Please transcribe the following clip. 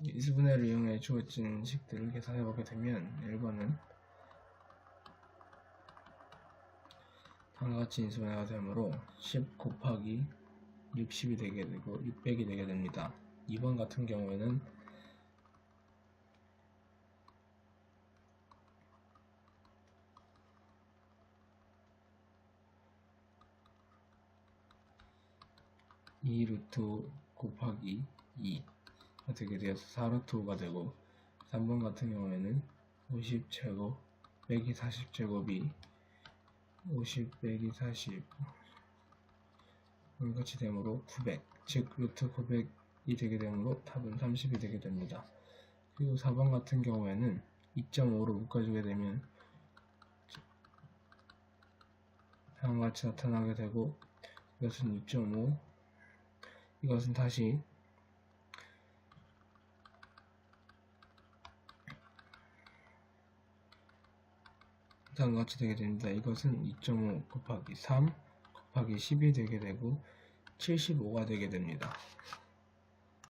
이 수분해를 이용해 주어진 식들을 계산해 보게 되면 1번은 다음과 같이 인수분해가 되므로 10 곱하기 60이 되게 되고 600이 되게 됩니다. 2번 같은 경우에는 이 루트 곱하기 2 가 되게 되어서 4루트 5가 되고 3번 같은 경우에는 50제곱 빼기 40제곱이 50 빼기 40 같이 되므로 900, 즉 루트 900이 되게 되므로 답은 30이 되게 됩니다. 그리고 4번 같은 경우에는 2.5로 묶어주게 되면 다음과 같이 나타나게 되고 이것은 6.5 이것은 다시 다음과 같이 되게 됩니다. 이것은 2.5 곱하기 3 곱하기 10이 되게 되고 75가 되게 됩니다.